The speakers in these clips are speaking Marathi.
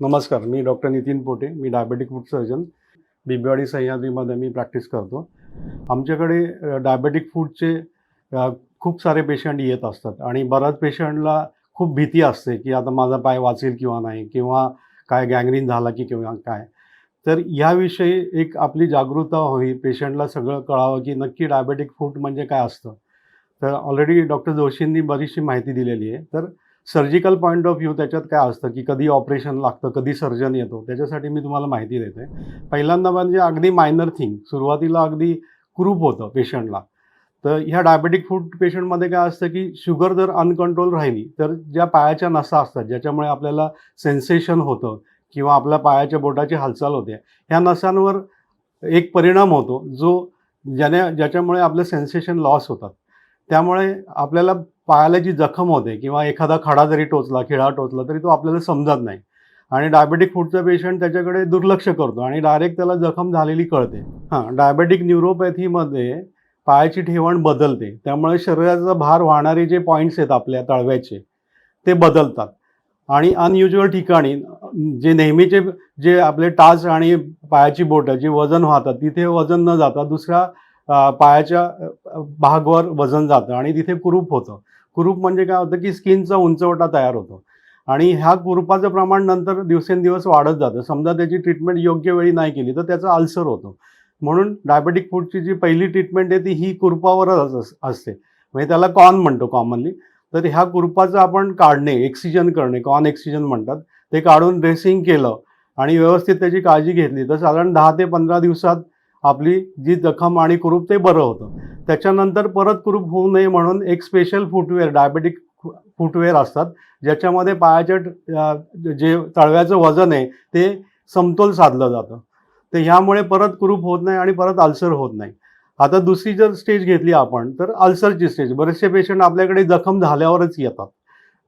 नमस्कार मी डॉक्टर नितीन पोटे मी डायबेटिक फूड सर्जन. बिबेवाडी सह्याद्रीमध्ये मी प्रॅक्टिस करतो. आमच्याकडे डायबेटिक फूडचे खूप सारे पेशंट येत असतात आणि बऱ्याच पेशंटला खूप भीती असते की आता माझा पाय वाचेल किंवा नाही किंवा काय गँग्रीन झाला की किंवा काय. तर याविषयी एक आपली जागरूकता व्हावी पेशंटला सगळं कळावं की नक्की डायबेटिक फूड म्हणजे काय असतं. तर ऑलरेडी डॉक्टर जोशींनी बरीचशी माहिती दिलेली आहे. तर सर्जिकल पॉईंट ऑफ व्ह्यू त्याच्यात काय असतं की कधी ऑपरेशन लागतं कधी सर्जन येतो त्याच्यासाठी मी तुम्हाला माहिती देते. पहिल्यांदा म्हणजे अगदी मायनर थिंग सुरुवातीला अगदी क्रूप होतं पेशंटला तर ह्या डायबेटिक फूड पेशंटमध्ये काय असतं की शुगर जर अनकंट्रोल राहिली तर ज्या पायाच्या नसा असतात ज्याच्यामुळे आपल्याला सेन्सेशन होतं किंवा आपल्या पायाच्या बोटाची हालचाल होते ह्या नसांवर एक परिणाम होतो जो ज्याने ज्याच्यामुळे आपले सेन्सेशन लॉस होतात. त्यामुळे आपल्याला पायाला जी जखम होते किंवा एखादा खडा जरी टोचला खिळा टोचला तरी तो आपल्याला समजत नाही. आणि डायबेटिक फूडचा पेशंट त्याच्याकडे दुर्लक्ष करतो आणि डायरेक्ट त्याला जखम झालेली कळते. हां डायबेटिक न्यूरोपॅथीमध्ये पायाची ठेवण बदलते. त्यामुळे शरीराचा भार वाहणारे जे पॉईंट्स आहेत आपल्या तळव्याचे ते बदलतात. आणि अनयुज्युअल ठिकाणी जे नेहमीचे जे आपले टाच आणि पायाची बोटं जे वजन वाहतात तिथे वजन न जाता दुसऱ्या पायाच्या भागवर वजन जातं आणि तिथे कुरूप होतं. कुरूप म्हणजे काय होतं की स्किनचा उंचवटा तयार होतो. आणि ह्या कुरूपाचं प्रमाण नंतर दिवसेंदिवस वाढत जातं. समजा त्याची ट्रीटमेंट योग्य वेळी नाही केली तर त्याचा अल्सर होतो. म्हणून डायबेटिक फूडची जी पहिली ट्रीटमेंट आहे ती ही कुरुपावरच अस- असते. म्हणजे त्याला कॉन म्हणतो कॉमनली तर ह्या कुरुपाचं आपण काढणे एक्सिजन करणे कॉन एक्सिजन म्हणतात. ते काढून ड्रेसिंग केलं आणि व्यवस्थित त्याची काळजी घेतली तर साधारण दहा ते पंधरा दिवसात आपली जी जखम आणि कुरूप ते बरं होतं. त्याच्यानंतर परत कुरूप होऊ नये म्हणून एक स्पेशल फुटवेअर डायबेटिक फुटवेअर असतात. ज्याच्यामध्ये पायाच्या जे तळव्याचं वजन आहे ते समतोल साधलं जातं. तर ह्यामुळे परत कुरूप होत नाही आणि परत अल्सर होत नाही. आता दुसरी जर स्टेज घेतली आपण तर अल्सरची स्टेज बरेचसे पेशंट आपल्याकडे जखम झाल्यावरच येतात.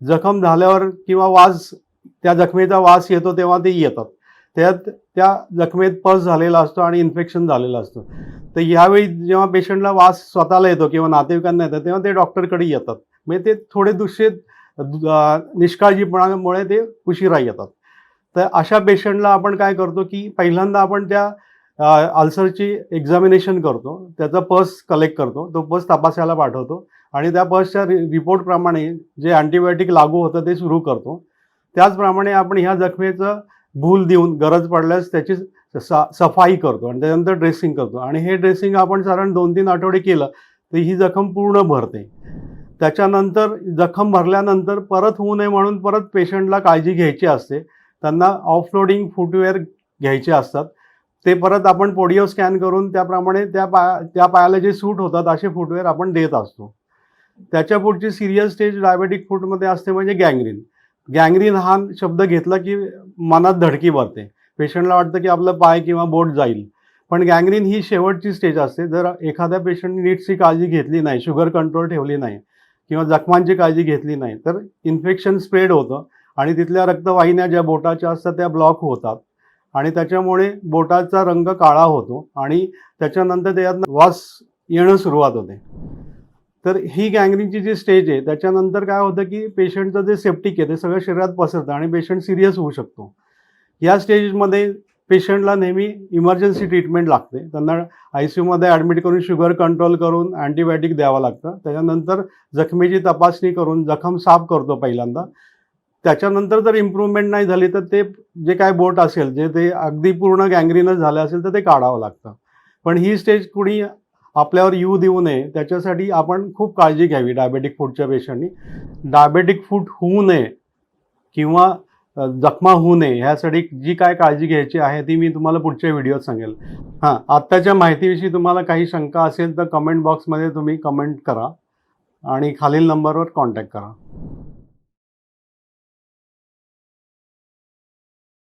जखम झाल्यावर किंवा वास त्या जखमेचा वास येतो तेव्हा ते येतात. त्यात त्या जखमेत पस झालेला असतो आणि इन्फेक्शन झालेलं असतं. तर यावेळी जेव्हा पेशंटला वास स्वतःला येतो किंवा नातेवाईकांना येतात तेव्हा ते डॉक्टरकडे येतात. म्हणजे ते थोडे दुसरे निष्काळजीपणामुळे ते उशिरा येतात. तर अशा पेशंटला आपण काय करतो की पहिल्यांदा आपण त्या अल्सरची एक्झामिनेशन करतो. त्याचा पस कलेक्ट करतो. तो पस तपासायला पाठवतो. आणि त्या पसच्या रि रिपोर्टप्रमाणे जे अँटीबायोटिक लागू होतं ते सुरू करतो. त्याचप्रमाणे आपण ह्या जखमेचं भूल देऊन गरज पडल्यास त्याची सा सफाई करतो आणि त्याच्यानंतर ड्रेसिंग करतो. आणि हे ड्रेसिंग आपण साधारण दोन तीन आठवडे केलं तर ही जखम पूर्ण भरते. त्याच्यानंतर जखम भरल्यानंतर परत होऊ नये म्हणून परत पेशंटला काळजी घ्यायची असते. त्यांना ऑफलोडिंग फुटवेअर घ्यायचे असतात. ते परत आपण पोडिओ स्कॅन करून त्याप्रमाणे त्या पाया त्या पायाला जे सूट होतात असे फुटवेअर आपण देत असतो. त्याच्या पुढची सिरियस स्टेज डायबेटिक फूटमध्ये असते म्हणजे गँग्रीन गँग्रीन हा शब्द घेतला की मनात धडकी भरते पेशंटला वाटतं की आपलं पाय किंवा बोट जाईल. पण गँग्रीन ही शेवटची स्टेज असते. जर एखाद्या पेशंटने नीटची काळजी घेतली नाही शुगर कंट्रोल ठेवली नाही किंवा जखमांची काळजी घेतली नाही तर इन्फेक्शन स्प्रेड होतं आणि तिथल्या रक्तवाहिन्या ज्या बोटाच्या असतात त्या ब्लॉक होतात. आणि त्याच्यामुळे बोटाचा रंग काळा होतो आणि त्याच्यानंतर त्याच्यातनं वास येणं सुरुवात होते. तर ही गँग्रीनची जी स्टेज आहे त्याच्यानंतर काय होतं की पेशंटचं जे सेप्टिक आहे ते सगळं शरीरात पसरतं आणि पेशंट सिरियस होऊ शकतो. या स्टेजमध्ये पेशंटला नेहमी इमर्जन्सी ट्रीटमेंट लागते. त्यांना आय सी यूमध्ये ॲडमिट करून शुगर कंट्रोल करून अँटीबायोटिक द्यावं लागतं. त्याच्यानंतर जखमेची तपासणी करून जखम साफ करतो पहिल्यांदा. त्याच्यानंतर जर इम्प्रूव्हमेंट नाही झाली तर ते जे काय बोट असेल जे ते अगदी पूर्ण गँग्रीनच झालं असेल तर ते काढावं लागतं. पण ही स्टेज कुणी आपल्यावर येऊ देऊ नये त्याच्यासाठी आपण खूप काळजी घ्यावी डायबेटिक फूडच्या पेशंटनी डायबेटिक फूड होऊ नये किंवा जखमा होऊ नये ह्यासाठी जी काय काळजी घ्यायची आहे ती मी तुम्हाला पुढच्या व्हिडिओत सांगेल. हां आत्ताच्या माहितीविषयी तुम्हाला काही शंका असेल तर कमेंट बॉक्समध्ये तुम्ही कमेंट करा आणि खालील नंबरवर कॉन्टॅक्ट करा.